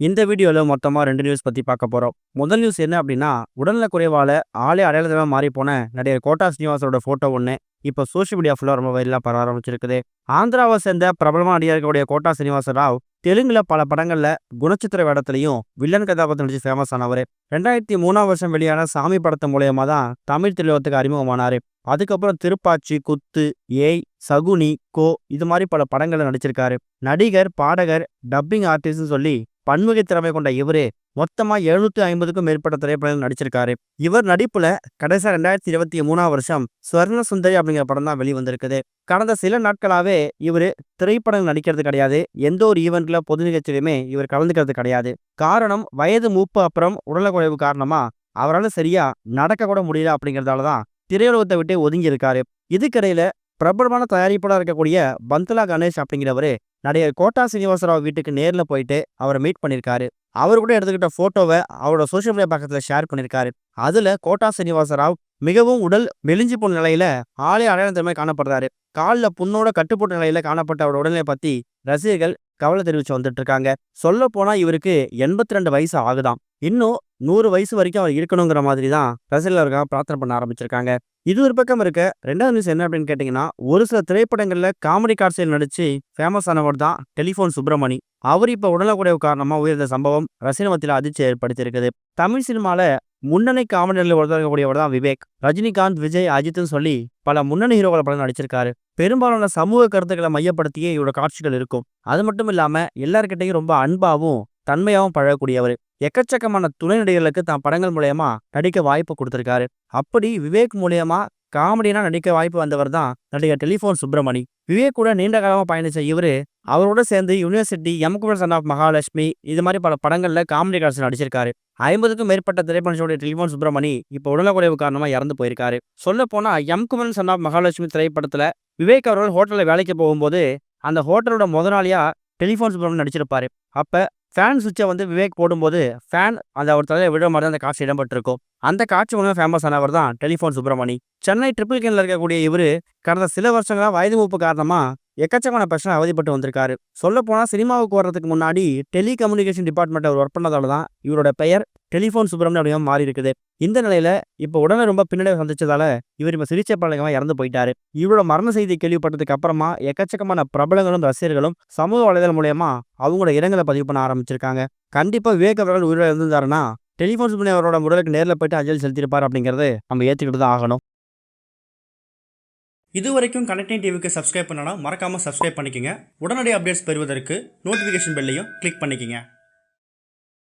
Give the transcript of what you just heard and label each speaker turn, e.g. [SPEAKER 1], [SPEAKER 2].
[SPEAKER 1] இந்த வீடியோவில் மொத்தமாக ரெண்டு நியூஸ் பற்றி பார்க்க போகிறோம் முதல் நியூஸ் என்ன அப்படின்னா உடல்நல குறைவால் ஆளே அடையாளமாக மாறி போன நடிகர் கோட்டா ஸ்ரீனிவாசோட ஃபோட்டோ ஒன்று இப்போ சோஷியல் மீடியா ஃபுல்லாக ரொம்ப வைரலாக பரவ ஆரம்பிச்சிருக்குது. ஆந்திராவை சேர்ந்த பிரபலமான நடிகர்களுடைய கோட்டா ஸ்ரீனிவாச ராவ் பல படங்களில் குணச்சித்திர வேடத்துலையும் வில்லன் கதாபாத்திரம் நடிச்சு ஃபேமஸ் ஆனவர். ரெண்டாயிரத்தி மூணாம் வருஷம் வெளியான சாமி படத்து மூலயமா தான் தமிழ் திரையுலகத்துக்கு அறிமுகமானார். அதுக்கப்புறம் திருப்பாச்சி குத்து ஏய் சகுனி கோ இது மாதிரி பல படங்களில் நடிச்சிருக்காரு. நடிகர் பாடகர் டப்பிங் ஆர்டிஸ்ட்னு சொல்லி பன்முகை திறமை கொண்ட இவரே மொத்தமா எழுநூத்தி ஐம்பதுக்கும் மேற்பட்ட திரைப்படங்கள் நடிச்சிருக்காரு. இவர் நடிப்புல கடைசியாக ரெண்டாயிரத்தி இருபத்தி மூணாம் வருஷம் ஸ்வர்ண சுந்தரி அப்படிங்கிற படம் தான் வெளிவந்திருக்குது. கடந்த சில நாட்களாவே இவர் திரைப்படங்கள் நடிக்கிறது கிடையாது. எந்த ஒரு ஈவெண்ட்ல பொது நிகழ்ச்சியிலுமே இவர் கலந்துக்கிறது கிடையாது. காரணம் வயது மூப்பு அப்புறம் உடலக்குறைவு காரணமா அவரால் சரியா நடக்க கூட முடியல அப்படிங்கிறதால தான் திரையுலகத்தை விட்டு ஒதுங்கி இருக்காரு. இதுக்கிடையில பிரபலமான தயாரிப்பாளர் இருக்கக்கூடிய பந்தலா கணேஷ் அப்படிங்கிறவரு நடிகர் கோட்டா சீனிவாசராவ் வீட்டுக்கு நேரில் போயிட்டு அவரை மீட் பண்ணியிருக்காரு அவர் கூட எடுத்துக்கிட்ட ஃபோட்டோவை அவரோட சோஷியல் மீடியா பக்கத்தில் ஷேர் பண்ணியிருக்காரு அதில் கோட்டா சீனிவாசராவ் மிகவும் உடல் மெலிஞ்சு போன நிலையில ஆளே அடையாளம் திறமை காணப்படுறாரு. காலில் புண்ணோட கட்டுப்பட்ட நிலையில காணப்பட்ட அவரோட உடல்நிலை பற்றி ரசிகர்கள் கவலை தெரிவித்து வந்துட்டு இருக்காங்க சொல்ல போனா இவருக்கு எண்பத்தி ரெண்டு வயசு ஆகுதாம். இன்னும் நூறு வயசு வரைக்கும் அவர் இருக்கணுங்கிற மாதிரி தான் ரசிகர்களுக்காக பிரார்த்தனை பண்ண ஆரம்பிச்சிருக்காங்க. இது ஒரு பக்கம் இருக்க. ரெண்டாவது நியூஸ் என்ன அப்படின்னு கேட்டிங்கன்னா ஒரு சில திரைப்படங்களில் காமெடி காட்சியில் நடித்து ஃபேமஸ் ஆனவர் தான் டெலிஃபோன் சுப்பிரமணி. அவர் இப்போ உடல்குறைவு காரணமாக உயர்ந்த சம்பவம் ரசிகமத்தில் மத்தியில் அதிர்ச்சி ஏற்படுத்தியிருக்குது. தமிழ் சினிமாவில் முன்னணி காமெடியில் ஒருத்தரக்கூடியவர் தான் விவேக். ரஜினிகாந்த் விஜய் அஜித்னு சொல்லி பல முன்னணி ஹீரோக்களை படம் நடிச்சிருக்காரு. பெரும்பாலான சமூக கருத்துக்களை மையப்படுத்தியே இவரோட காட்சிகள் இருக்கும். அது மட்டும் இல்லாம எல்லார்கிட்டையும் ரொம்ப அன்பாவும் தன்மையாகவும் பழகக்கூடியவர். எக்கச்சக்கமான துணை நடிகர்களுக்கு தான் படங்கள் மூலயமா நடிக்க வாய்ப்பு கொடுத்துருக்காரு. அப்படி விவேக் மூலியமா காமெடினா நடிக்க வாய்ப்பு வந்தவர் தான் நடிகர் டெலிஃபோன் சுப்பிரமணி. விவேக் கூட நீண்ட காலமாக பயணிச்ச இவர் அவரோட சேர்ந்து யூனிவர்சிட்டி எம்குமர் சன் ஆஃப் மகாலட்சுமி இது மாதிரி பல படங்களில் காமெடி காட்சி நடிச்சிருக்காரு. ஐம்பதுக்கும் மேற்பட்ட திரைப்படத்தோடைய டெலிஃபோன் சுப்பிரமணி இப்போ உடலக்குறைவு காரணமாக இறந்து போயிருக்காரு. சொல்ல போனால் எம்குமரன் சன் ஆஃப் மகாலட்சுமி திரைப்படத்தில் விவேக் அவர்கள் ஹோட்டலில் வேலைக்கு போகும்போது அந்த ஹோட்டலோட முதலாளியா டெலிஃபோன் சுப்பிரமணி நடிச்சிருப்பாரு. அப்போ ஃபேன் சுவிட்சை வந்து விவேக் போடும்போது ஃபேன் அந்த ஒரு தலையில் விழுற மாதிரி தான் அந்த காட்சி இடம்பெற்றிருக்கும். அந்த காட்சி மூலம் ஃபேமஸ் ஆனவர் தான் டெலிஃபோன் சுப்பிரமணி. சென்னை ட்ரிபிள் கேனில் இருக்கக்கூடிய இவர் கடந்த சில வருஷங்களாக வயது மூப்பு காரணமாக எக்கச்சக்கமான பிரச்சனை அவதிப்பட்டு வந்திருக்காரு. சொல்ல போனால் சினிமாவுக்கு வர்றதுக்கு முன்னாடி டெலிகம்யூனிகேஷன் டிபார்ட்மெண்ட்டில் அவர் ஒர்க் பண்ணதால தான் இவரோட பெயர் டெலிஃபோன் சுப்பிரமணியம் அப்படியே மாறி இருக்குது இந்த நிலையில இப்போ உடனே ரொம்ப பின்னடைவு சந்திச்சதால இவர் இப்போ சிகிச்சை பழகமாக இறந்து போயிட்டாரு. இவரோட மரண செய்தி கேள்விப்பட்டதுக்கு அப்புறமா எக்கச்சக்கமான பிரபலங்களும் ரசிகர்களும் சமூக வலைதளம் மூலயமா அவங்களோட இரங்கலை பதிவு பண்ண ஆரம்பிச்சிருக்காங்க. கண்டிப்பா விவேக் அவர்கள் உயிரிழந்து இருந்திருந்தாருன்னா டெலிஃபோன் சுப்பிரமணியம் அவரோட உடலுக்கு நேரில் போயிட்டு அஞ்சலி செலுத்தியிருப்பார் அப்படிங்கிறது நம்ம ஏற்றுக்கிட்டு தான் ஆகணும். இது வரைக்கும் கனெக்டிங் டிவிக்கு சப்ஸ்கிரைப் பண்ணனா மறக்காமல் சப்ஸ்கிரைப் பண்ணிக்கங்க. உடனடி அப்டேட்ஸ் பெறுவதற்கு நோட்டிஃபிகேஷன் பெல்லையும் கிளிக் பண்ணிக்கோங்க.